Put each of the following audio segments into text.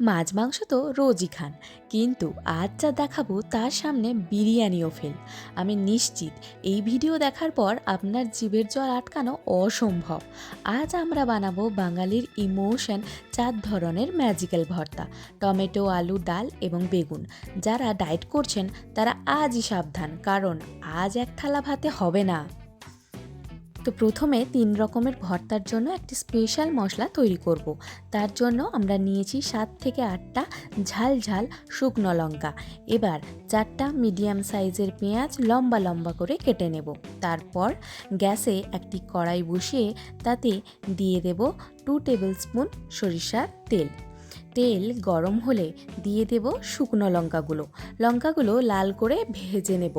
মাছ মাংস তো রোজই খান। কিন্তু আজ যা দেখাবো তার সামনে বিরিয়ানিও ফেল আমি নিশ্চিত এই ভিডিও দেখার পর আপনার জিভের জল আটকানো অসম্ভব। আজ আমরা বানাবো বাঙালির ইমোশন চার ধরনের ম্যাজিক্যাল ভর্তা, টমেটো, আলু, ডাল এবং বেগুন। যারা ডায়েট করছেন তারা আজই সাবধান, কারণ আজ এক থালা ভাতে হবে না। তো প্রথমে তিন রকমের ভর্তার জন্য একটি স্পেশাল মশলা তৈরি করব। তার জন্য আমরা নিয়েছি সাত থেকে আটটা ঝাল ঝাল শুকনো লঙ্কা। এবার চারটা মিডিয়াম সাইজের পেঁয়াজ লম্বা লম্বা করে কেটে নেব। তারপর গ্যাসে একটি কড়াই বসিয়ে তাতে দিয়ে দেব টু টেবিল স্পুন সরিষার তেল। তেল গরম হলে দিয়ে দেব শুকনো লঙ্কাগুলো। লঙ্কাগুলো লাল করে ভেজে নেব।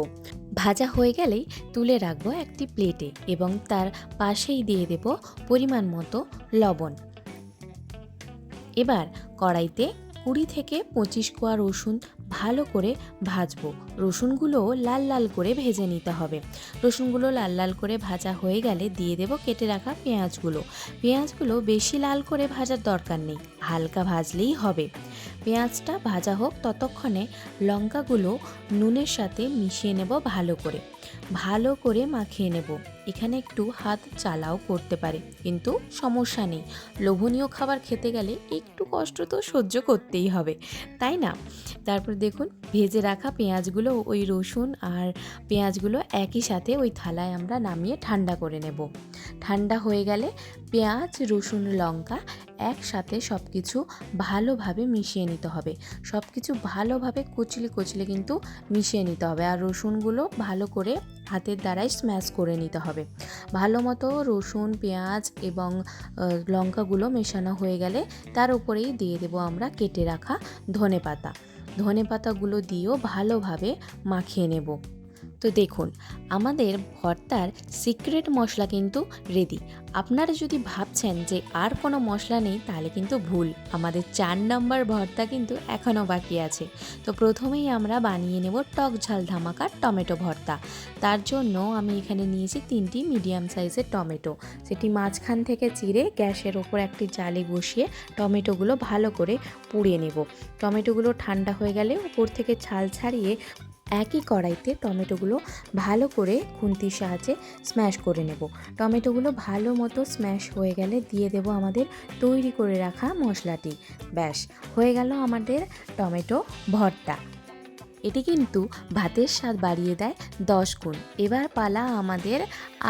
ভাজা হয়ে গেলেই তুলে রাখব একটি প্লেটে এবং তার পাশেই দিয়ে দেব পরিমাণ মতো লবণ। এবার কড়াইতে কুড়ি থেকে পঁচিশ কোয়া রসুন ভালো করে ভাজবো। রসুনগুলো লাল লাল করে ভেজে নিতে হবে। রসুনগুলো লাল লাল করে ভাজা হয়ে গেলে দিয়ে দেব কেটে রাখা পেঁয়াজগুলো। পেঁয়াজগুলো বেশি লাল করে ভাজার দরকার নেই, হালকা ভাজলেই হবে। পেঁয়াজটা ভাজা হোক ততক্ষণে লঙ্কাগুলো নুনের সাথে মিশিয়ে নেব ভালো করে। ভালো করে মাখিয়ে নেব। এখানে একটু হাত চালাও করতে পারে, কিন্তু সমস্যা নেই। লোভনীয় খাবার খেতে গেলে একটু কষ্ট তো সহ্য করতেই হবে, তাই না? তারপর দেখুন, ভেজে রাখা পেঁয়াজগুলো, ওই রসুন আর পেঁয়াজগুলো একই সাথে ওই থালায় আমরা নামিয়ে ঠান্ডা করে নেব। ঠান্ডা হয়ে গেলে পেঁয়াজ, রসুন, লঙ্কা একসাথে সব কিছু ভালোভাবে মিশিয়ে নিতে হবে। সব কিছু ভালোভাবে কচলে কচলে কিন্তু মিশিয়ে নিতে হবে আর রসুনগুলো ভালো করে হাতের দ্বারাই স্ম্যাশ করে নিতে হবে। ভালো মতো রসুন, পেঁয়াজ এবং লঙ্কাগুলো মেশানো হয়ে গেলে তার উপরেই দিয়ে দেবো আমরা কেটে রাখা ধনে পাতা ধনে পাতাগুলো দিয়েও ভালোভাবে মাখিয়ে নেব। তো দেখুন, আমাদের ভর্তার সিক্রেট মশলা কিন্তু রেডি আপনারা যদি ভাবছেন যে আর কোনো মশলা নেই, তাহলে কিন্তু ভুল। আমাদের চার নম্বর ভর্তা কিন্তু এখনও বাকি আছে। তো প্রথমেই আমরা বানিয়ে নেব টক ঝাল ধামাকার টমেটো ভর্তা। তার জন্য আমি এখানে নিয়েছি তিনটি মিডিয়াম সাইজের টমেটো। সেটি মাঝখান থেকে চিরে গ্যাসের ওপর একটি জালে বসিয়ে টমেটোগুলো ভালো করে পুড়িয়ে নেব। টমেটোগুলো ঠান্ডা হয়ে গেলে উপর থেকে ছাল ছাড়িয়ে একই কড়াইতে টমেটোগুলো ভালো করে খুন্তির সাহায্যে স্ম্যাশ করে নেব। টমেটোগুলো ভালো মতো স্ম্যাশ হয়ে গেলে দিয়ে দেব আমাদের তৈরি করে রাখা মশলাটি। ব্যাস, হয়ে গেল আমাদের টমেটো ভর্তা। এটি কিন্তু ভাতের স্বাদ বাড়িয়ে দেয় দশ গুণ। এবার পালা আমাদের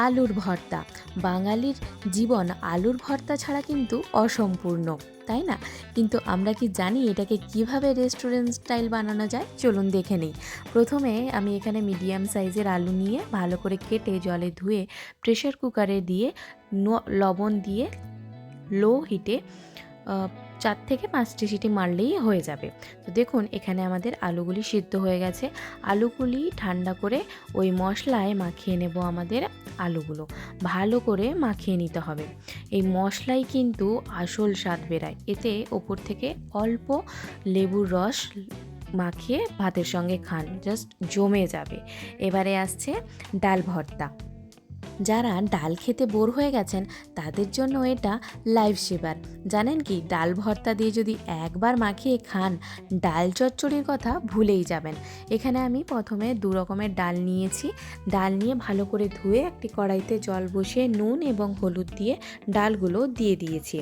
আলুর ভর্তা। বাঙালির জীবন আলুর ভর্তা ছাড়া কিন্তু অসম্পূর্ণ, তাই না? কিন্তু আমরা কি জানি এটাকে কীভাবে রেস্টুরেন্ট স্টাইল বানানো যায়? চলুন দেখে নিই। প্রথমে আমি এখানে মিডিয়াম সাইজের আলু নিয়ে ভালো করে কেটে জলে ধুয়ে প্রেশার কুকারে দিয়ে লবণ দিয়ে লো হিটে চার থেকে পাঁচটি সিটি মারলেই হয়ে যাবে। তো দেখুন, এখানে আমাদের আলুগুলি সিদ্ধ হয়ে গেছে। আলুগুলি ঠান্ডা করে ওই মশলায় মাখিয়ে নেব আমাদের আলুগুলো। ভালো করে মাখিয়ে নিতে হবে। এই মশলাই কিন্তু আসল স্বাদ বেরায়। এতে ওপর থেকে অল্প লেবুর রস মাখিয়ে ভাতের সঙ্গে খান, জাস্ট জমে যাবে। এবারে আসছে ডাল ভর্তা। যারা ডাল খেতে বোর হয়ে গেছেন, তাদের জন্য এটা লাইফ সেভার। জানেন কি, ডাল ভর্তা দিয়ে যদি একবার মাখিয়ে খান, ডাল চচ্চড়ির কথা ভুলেই যাবেন। এখানে আমি প্রথমে দু রকমের ডাল নিয়েছি। ডাল নিয়ে ভালো করে ধুয়ে একটি কড়াইতে জল বসিয়ে নুন এবং হলুদ দিয়ে ডালগুলো দিয়ে দিয়েছি।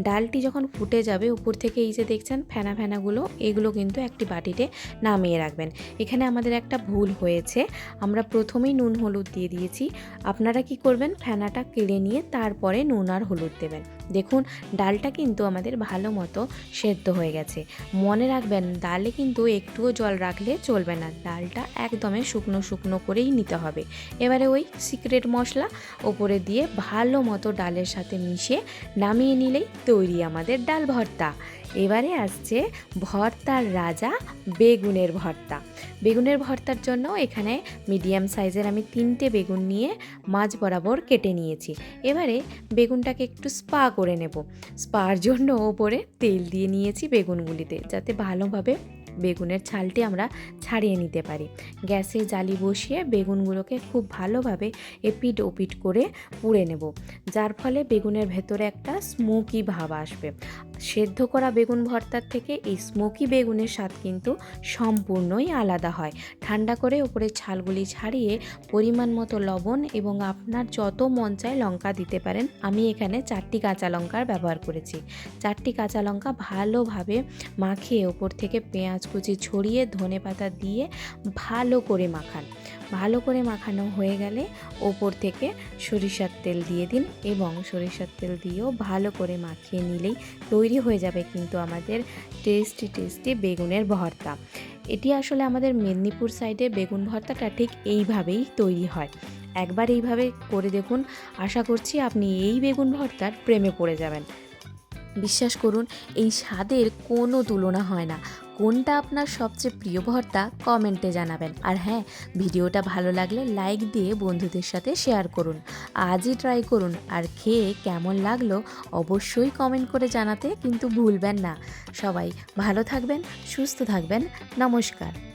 ডালটি যখন ফুটে যাবে, উপর থেকে এই যে দেখছেন ফেনা ফেনাগুলো, এগুলো কিন্তু একটি বাটিতে নামিয়ে রাখবেন। এখানে আমাদের একটা ভুল হয়েছে। আমরা প্রথমেই নুন হলুদ দিয়ে দিয়েছি। আপনারা আপনারা কি করবেন? ফেনাটা কেড়ে নিয়ে তারপরে নুন আর হলুদ দেবেন। দেখুন, ডালটা কিন্তু আমাদের ভালো মতো সেদ্ধ হয়ে গেছে। মনে রাখবেন, ডালে কিন্তু একটুও জল রাখলে চলবে না। ডালটা একদমই শুকনো শুকনো করেই নিতে হবে। এবারে ওই সিক্রেট মশলা ওপরে দিয়ে ভালো মতো ডালের সাথে মিশিয়ে নামিয়ে নিলেই তৈরি আমাদের ডাল ভর্তা। এবারে আসছে ভর্তার রাজা বেগুনের ভর্তা। বেগুনের ভর্তার জন্য এখানে মিডিয়াম সাইজের আমি তিনটে বেগুন নিয়ে মাছ বরাবর কেটে নিয়েছি। এবারে বেগুনটাকে একটু স্পা করে নেব। স্পার জন্য ওপরে তেল দিয়ে নিয়েছি বেগুনগুলিতে, যাতে ভালোভাবে বেগুনের ছালটি আমরা ছাড়িয়ে নিতে পারি। গ্যাসে জালি বসিয়ে বেগুনগুলোকে খুব ভালোভাবে এপিট ওপিট করে পুড়ে নেব। যার ফলে বেগুনের ভেতরে একটা স্মোকি ভাব আসবে। সেদ্ধ করা বেগুন ভর্তার থেকে এই স্মোকি বেগুনের স্বাদ কিন্তু সম্পূর্ণই আলাদা হয়। ঠান্ডা করে ওপরের ছালগুলি ছাড়িয়ে পরিমাণ মতো লবণ এবং আপনার যত মন চায় লঙ্কা দিতে পারেন। আমি এখানে চারটি কাঁচা লঙ্কার ব্যবহার করেছি। চারটি কাঁচা লঙ্কা ভালোভাবে মাখিয়ে ওপর থেকে পেঁয়াজ কুচি ছড়িয়ে ধনে পাতা দিয়ে ভালো করে মাখান। ভালো করে মাখানো হয়ে গেলে ওপর থেকে সরিষার তেল দিয়ে দিন এবং সরিষার তেল দিয়েও ভালো করে মাখিয়ে নিলেই তৈরি হয়ে যাবে কিন্তু আমাদের টেস্টি টেস্টি বেগুনের ভর্তা। এটি আসলে আমাদের মেদিনীপুর সাইডে বেগুন ভর্তাটা ঠিক এইভাবেই তৈরি হয়। একবার এইভাবে করে দেখুন। আশা করছি আপনি এই বেগুন ভর্তার প্রেমে পড়ে যাবেন। বিশ্বাস করুন, এই স্বাদের কোনো তুলনা হয় না। কোনটা আপনার সবচেয়ে প্রিয় ভর্তা কমেন্টে জানাবেন। আর হ্যাঁ ভিডিওটা ভালো লাগলে লাইক দিয়ে বন্ধুদের সাথে শেয়ার করুন। আজই ট্রাই করুন। আর খেয়ে কেমন লাগল অবশ্যই কমেন্ট করে জানাতে কিন্তু ভুলবেন না। সবাই ভালো থাকবেন, সুস্থ থাকবেন। নমস্কার।